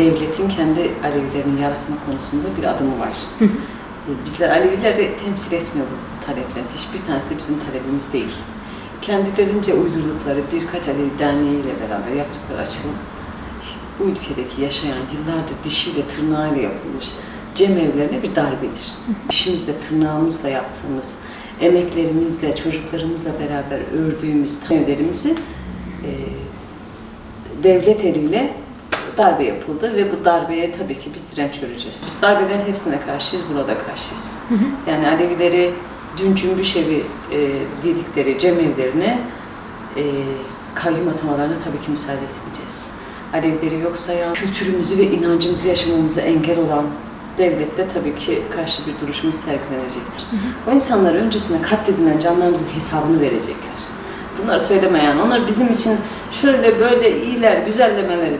devletin kendi Alevilerini yaratma konusunda bir adımı var. E, Bizler Alevileri temsil etmiyor bu talepler. Hiçbir tanesi de bizim talebimiz değil. Kendilerince uydurdukları birkaç Alevi derneğiyle beraber yaptıkları açılım bu ülkedeki yaşayan yıllardır dişiyle tırnağıyla yapılmış cemevlerine bir darbedir. Dişimizle tırnağımızla yaptığımız emeklerimizle, çocuklarımızla beraber ördüğümüz evlerimizi e, devlet eliyle darbe yapıldı ve bu darbeye tabii ki biz direnç göreceğiz. Biz darbelerin hepsine karşıyız, buna da karşıyız. Yani Alevileri dün cümbüş evi e, dedikleri cemevlerine e, kayyum atamalarına tabii ki müsaade etmeyeceğiz. Alevileri yok sayan, kültürümüzü ve inancımızı yaşamamıza engel olan devlette tabii ki karşı bir duruşumuz sergilenecektir. O insanlar öncesinde katledilen canlarımızın hesabını verecekler. Bunları söylemeyen, onlar bizim için şöyle böyle iyiler, güzellemeleri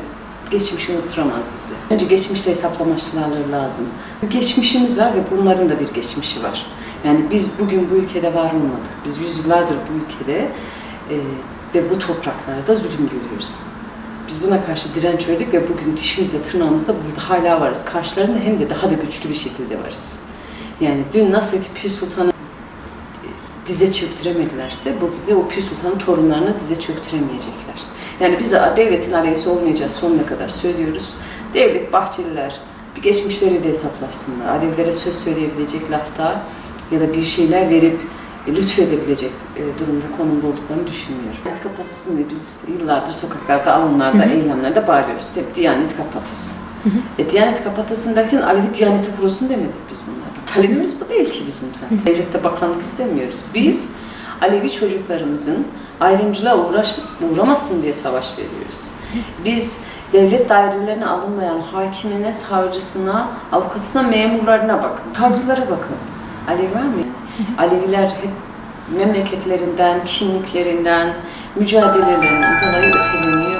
geçmişi unutturamaz bizi. Önce geçmişle hesaplamaları lazım. Bir geçmişimiz var ve bunların da bir geçmişi var. Yani biz bugün bu ülkede var olmadık. Biz yüzyıllardır bu ülkede e, ve bu topraklarda zulüm görüyoruz. Biz buna karşı direnç ördük ve bugün dişimizle tırnağımızla burada hala varız. Karşılarında hem de daha da güçlü bir şekilde varız. Yani dün nasıl ki Pir Sultan'ı dize çöktüremedilerse bugün de o Pir Sultan'ın torunlarını dize çöktüremeyecekler. Yani biz de devletin aleyhisi olmayacağız sonuna kadar söylüyoruz. Devlet Bahçeliler bir geçmişleriyle hesaplaşsınlar. Alevlere söz söyleyebilecek lafta ya da bir şeyler verip e, lütfedebilecek e, durumda konumda olduklarını düşünmüyorum. Diyanet kapatılsın diye biz yıllardır sokaklarda, alanlarda, eylemlerde bağırıyoruz. Tabii Diyanet kapatılsın. E, Diyanet kapatılsın derken Alevi Diyaneti kurulsun demedik biz bunlardan. Talebimiz bu değil ki bizim zaten. Devlette bakanlık istemiyoruz. Biz Alevi çocuklarımızın ayrımcılığa uğraş, uğramasın diye savaş veriyoruz. Biz devlet dairelerine alınmayan hakimine, savcısına, avukatına, memurlarına bakın. Savcılara bakın. Alevi var mı? Aleviler hep memleketlerinden, kimliklerinden, mücadelelerinden dolayı öteleniyor